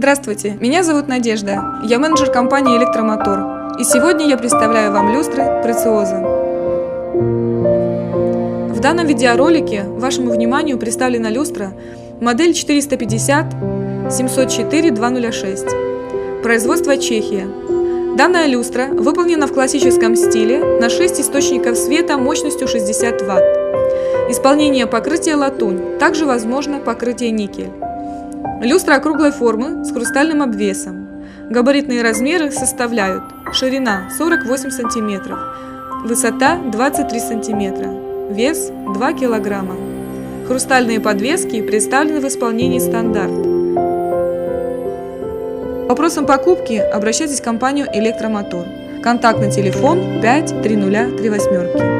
Здравствуйте, меня зовут Надежда. Я менеджер компании «Электромотор». И сегодня я представляю вам люстры «Прециоза». В данном видеоролике вашему вниманию представлена люстра модель 450 704 206 производство Чехия. Данная люстра выполнена в классическом стиле на 6 источников света мощностью 60 Вт. Исполнение покрытия латунь, также возможно покрытие никель. Люстра округлой формы с хрустальным обвесом. Габаритные размеры составляют ширина 48 см, высота 23 см, вес 2 кг. Хрустальные подвески представлены в исполнении стандарт. Вопросом покупки обращайтесь в компанию «Электромотор». Контактный телефон 5 30 38.